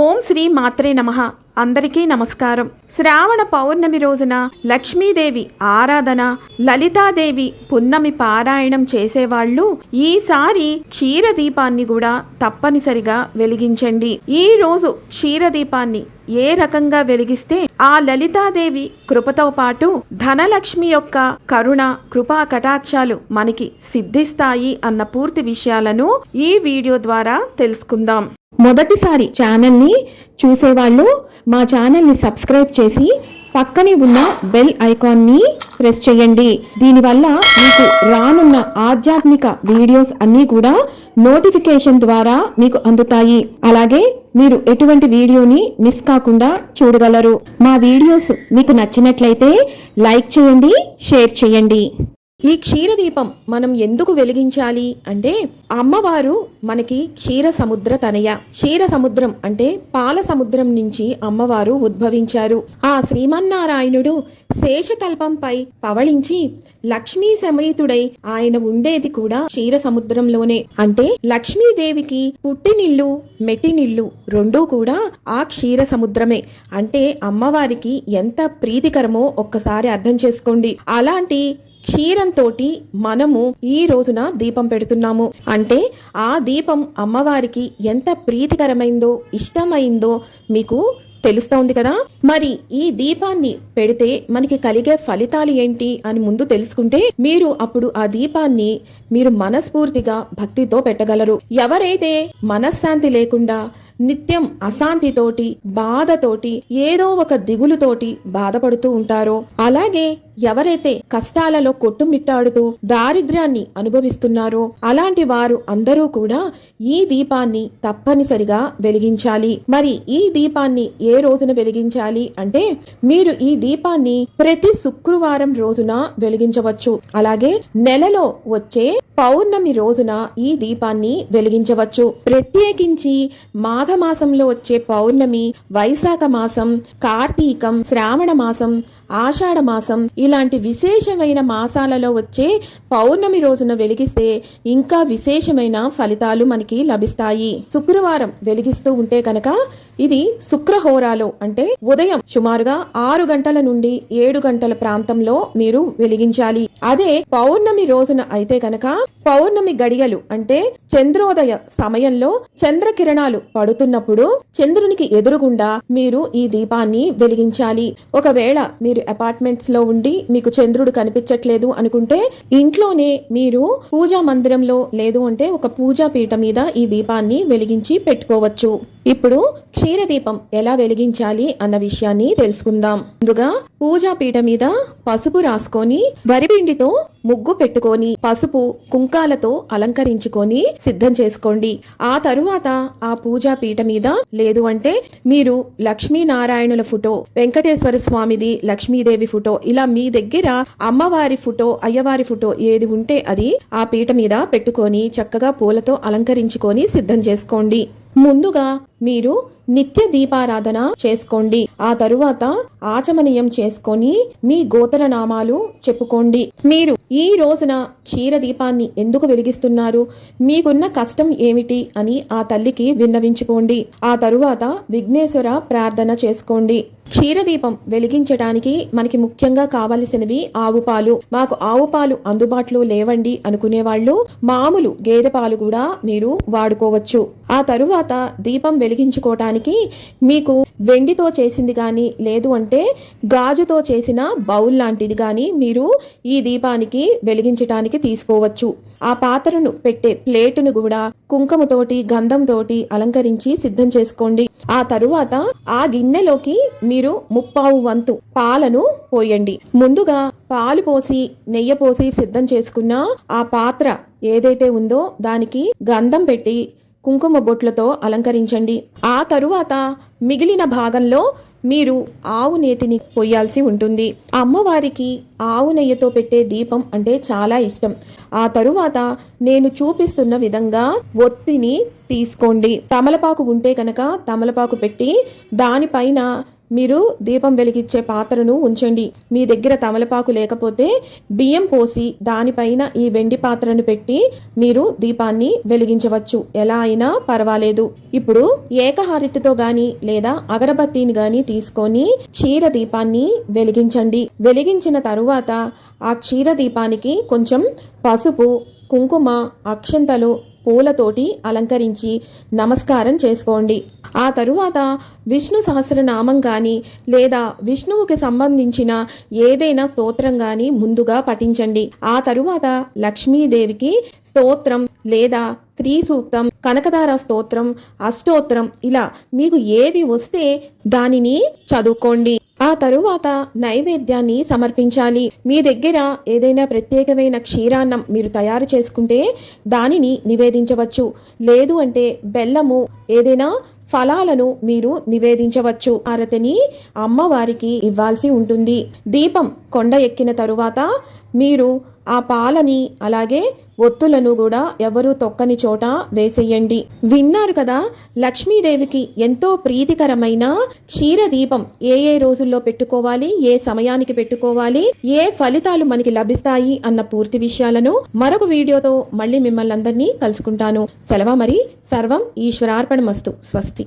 ఓం శ్రీ మాత్రే నమ. అందరికీ నమస్కారం. శ్రావణ పౌర్ణమి రోజున లక్ష్మీదేవి ఆరాధన లలితాదేవి పున్నమి పారాయణం చేసేవాళ్ళు ఈసారి క్షీరదీపాన్ని కూడా తప్పనిసరిగా వెలిగించండి. ఈ రోజు క్షీరదీపాన్ని ఏ రకంగా వెలిగిస్తే ఆ లలితాదేవి కృపతో పాటు ధనలక్ష్మి యొక్క కరుణ కృపా కటాక్షాలు మనకి సిద్ధిస్తాయి అన్న పూర్తి విషయాలను ఈ వీడియో ద్వారా తెలుసుకుందాం. మొదటిసారి ఛానల్ని చూసేవాళ్ళు మా ఛానల్ని సబ్స్క్రైబ్ చేసి పక్కనే ఉన్న బెల్ ఐకాన్ని ప్రెస్ చేయండి. దీనివల్ల మీకు రానున్న ఆధ్యాత్మిక వీడియోస్ అన్నీ కూడా నోటిఫికేషన్ ద్వారా మీకు అందుతాయి. అలాగే మీరు ఎటువంటి వీడియోని మిస్ కాకుండా చూడగలరు. మా వీడియోస్ మీకు నచ్చినట్లయితే లైక్ చేయండి షేర్ చేయండి. ఈ క్షీరదీపం మనం ఎందుకు వెలిగించాలి అంటే అమ్మవారు మనకి క్షీర సముద్ర తనయ. క్షీర సముద్రం అంటే పాల సముద్రం నుంచి అమ్మవారు ఉద్భవించారు. ఆ శ్రీమన్నారాయణుడు శేషతల్పంపై పవళించి లక్ష్మీ సమేతుడై ఆయన ఉండేది కూడా క్షీర సముద్రంలోనే అంటే లక్ష్మీదేవికి పుట్టినిల్లు మెట్టినిల్లు రెండూ కూడా ఆ క్షీర సముద్రమే అంటే అమ్మవారికి ఎంత ప్రీతికరమో ఒక్కసారి అర్థం చేసుకోండి. అలాంటి క్షీరంతో మనము ఈ రోజున దీపం పెడుతున్నాము. అంటే ఆ దీపం అమ్మవారికి ఎంత ప్రీతికరమైందో ఇష్టమైందో మీకు తెలుస్తోంది కదా? మరి ఈ దీపాన్ని పెడితే మనకి కలిగే ఫలితాలు ఏంటి అని ముందు తెలుసుకుంటే మీరు అప్పుడు ఆ దీపాన్ని మీరు మనస్ఫూర్తిగా భక్తితో పెట్టగలరు. ఎవరైతే మనశ్శాంతి లేకుండా నిత్యం అశాంతితోటి బాధతోటి ఏదో ఒక దిగులుతోటి బాధపడుతూ ఉంటారో. అలాగే ఎవరైతే కష్టాలలో కొట్టుమిట్టాడుతూ దారిద్ర్యాన్ని అనుభవిస్తున్నారో అలాంటి వారు అందరూ కూడా ఈ దీపాన్ని తప్పనిసరిగా వెలిగించాలి. మరి ఈ దీపాన్ని ఏ రోజున వెలిగించాలి అంటే మీరు ఈ దీపాన్ని ప్రతి శుక్రవారం రోజున వెలిగించవచ్చు. అలాగే నెలలో వచ్చే పౌర్ణమి రోజున ఈ దీపాన్ని వెలిగించవచ్చు. ప్రత్యేకించి మాఘమాసంలో వచ్చే పౌర్ణమి వైశాఖ మాసం కార్తీకం శ్రావణ మాసం ఆషాఢ మాసం. ఇలాంటి విశేషమైన మాసాలలో వచ్చే పౌర్ణమి రోజున వెలిగిస్తే ఇంకా విశేషమైన ఫలితాలు మనకి లభిస్తాయి. శుక్రవారం వెలిగిస్తూ ఉంటే కనుక ఇది శుక్రహోరాలో అంటే ఉదయం సుమారుగా ఆరు గంటల నుండి ఏడు గంటల ప్రాంతంలో మీరు వెలిగించాలి. అదే పౌర్ణమి రోజున అయితే కనుక పౌర్ణమి గడియలు అంటే చంద్రోదయ సమయంలో చంద్రకిరణాలు పడుతున్నప్పుడు చంద్రునికి ఎదురుగుండా మీరు ఈ దీపాన్ని వెలిగించాలి. ఒకవేళ మీరు అపార్ట్మెంట్స్లో ఉండి మీకు చంద్రుడు కనిపించట్లేదు అనుకుంటే ఇంట్లోనే మీరు పూజా మందిరంలో లేదు అంటే ఒక పూజా పీఠ మీద ఈ దీపాన్ని వెలిగించి పెట్టుకోవచ్చు. ఇప్పుడు క్షీరదీపం ఎలా వెలిగించాలి అన్న విషయాన్ని తెలుసుకుందాం. ముందుగా పూజా పీఠ మీద పసుపు రాసుకొని వరిపిండితో ముగ్గు పెట్టుకొని పసుపు కుంకాలతో అలంకరించుకొని సిద్ధం చేసుకోండి. ఆ తరువాత ఆ పూజా పీట మీద లేదు అంటే మీరు లక్ష్మీనారాయణుల ఫోటో వెంకటేశ్వర స్వామిది లక్ష్మీదేవి ఫోటో. ఇలా మీ దగ్గర అమ్మవారి ఫోటో అయ్యవారి ఫోటో ఏది ఉంటే అది ఆ పీట మీద పెట్టుకొని చక్కగా పూలతో అలంకరించుకొని సిద్ధం చేసుకోండి. ముందుగా మీరు నిత్య దీపారాధన చేసుకోండి. ఆ తరువాత ఆచమనీయం చేసుకొని మీ గోతర నామాలు చెప్పుకోండి. మీరు ఈ రోజున క్షీర దీపాన్ని ఎందుకు వెలిగిస్తున్నారు? మీకున్న కష్టం ఏమిటి అని ఆ తల్లికి విన్నవించుకోండి. ఆ తరువాత విఘ్నేశ్వర ప్రార్థన చేసుకోండి. క్షీరదీపం వెలిగించడానికి మనకి ముఖ్యంగా కావలసినవి ఆవు పాలు మాకు ఆవు పాలు అందుబాటులో లేవండి అనుకునే వాళ్ళు మామూలు గేదె పాలు కూడా మీరు వాడుకోవచ్చు. ఆ తరువాత దీపం వెలిగించుకోవటానికి మీకు వెండితో చేసింది కానీ లేదు అంటే గాజుతో చేసిన బౌల్ లాంటిది కానీ మీరు ఈ దీపానికి వెలిగించటానికి తీసుకోవచ్చు. ఆ పాత్రను పెట్టే ప్లేటును కూడా కుంకుమతోటి గంధంతోటి అలంకరించి సిద్ధం చేసుకోండి. ఆ తరువాత ఆ గిన్నెలోకి మీరు ముప్పావు వంతు పాలను పోయండి. ముందుగా పాలు పోసి నెయ్యి పోసి సిద్ధం చేసుకున్న ఆ పాత్ర ఏదైతే ఉందో దానికి గంధం పెట్టి కుంకుమ బొట్లతో అలంకరించండి. ఆ తరువాత మిగిలిన భాగంలో మీరు ఆవు నేతిని పొయ్యాల్సి ఉంటుంది. అమ్మవారికి ఆవు నెయ్యితో పెట్టే దీపం అంటే చాలా ఇష్టం. ఆ తరువాత నేను చూపిస్తున్న విధంగా ఒత్తిని తీసుకోండి. తమలపాకు ఉంటే కనుక తమలపాకు పెట్టి దానిపైన మీరు దీపం వెలిగించే పాత్రను ఉంచండి. మీ దగ్గర తమలపాకు లేకపోతే బియ్యం పోసి దానిపైన ఈ వెండి పాత్రను పెట్టి మీరు దీపాన్ని వెలిగించవచ్చు. ఎలా అయినా పర్వాలేదు. ఇప్పుడు ఏకహారతితో గాని లేదా అగరబత్తిని గాని తీసుకొని క్షీర దీపాన్ని వెలిగించండి. వెలిగించిన తరువాత ఆ క్షీర దీపానికి కొంచెం పసుపు కుంకుమ అక్షంతలు పూలతోటి అలంకరించి నమస్కారం చేసుకోండి. ఆ తరువాత విష్ణు సహస్రనామం కానీ లేదా విష్ణువుకి సంబంధించిన ఏదైనా స్తోత్రం కానీ ముందుగా పఠించండి. ఆ తరువాత లక్ష్మీదేవికి స్తోత్రం లేదా స్త్రీ సూక్తం కనకదార స్తోత్రం అష్టోత్రం ఇలా మీకు ఏది వస్తే దానిని చదువుకోండి. ఆ తరువాత నైవేద్యాన్ని సమర్పించాలి. మీ దగ్గర ఏదైనా ప్రత్యేకమైన క్షీరాన్నం మీరు తయారు చేసుకుంటే దానిని నివేదించవచ్చు. లేదు అంటే బెల్లము ఏదైనా ఫలాలను మీరు నివేదించవచ్చు. ఆరతిని అమ్మవారికి ఇవ్వాల్సి ఉంటుంది. దీపం కొండ ఎక్కిన తరువాత మీరు ఆ పాలని అలాగే ఒత్తులను కూడా ఎవరు తొక్కని చోట వేసేయండి. విన్నారు కదా లక్ష్మీదేవికి ఎంతో ప్రీతికరమైన క్షీర దీపం ఏ ఏ రోజుల్లో పెట్టుకోవాలి ఏ సమయానికి పెట్టుకోవాలి ఏ ఫలితాలు మనకి లభిస్తాయి అన్న పూర్తి విషయాలను మరొక వీడియోతో మళ్ళీ మిమ్మల్ని అందరినీ కలుసుకుంటాను. సెలవు మరి సర్వం ఈశ్వరార్పణమస్తు. స్వస్తి.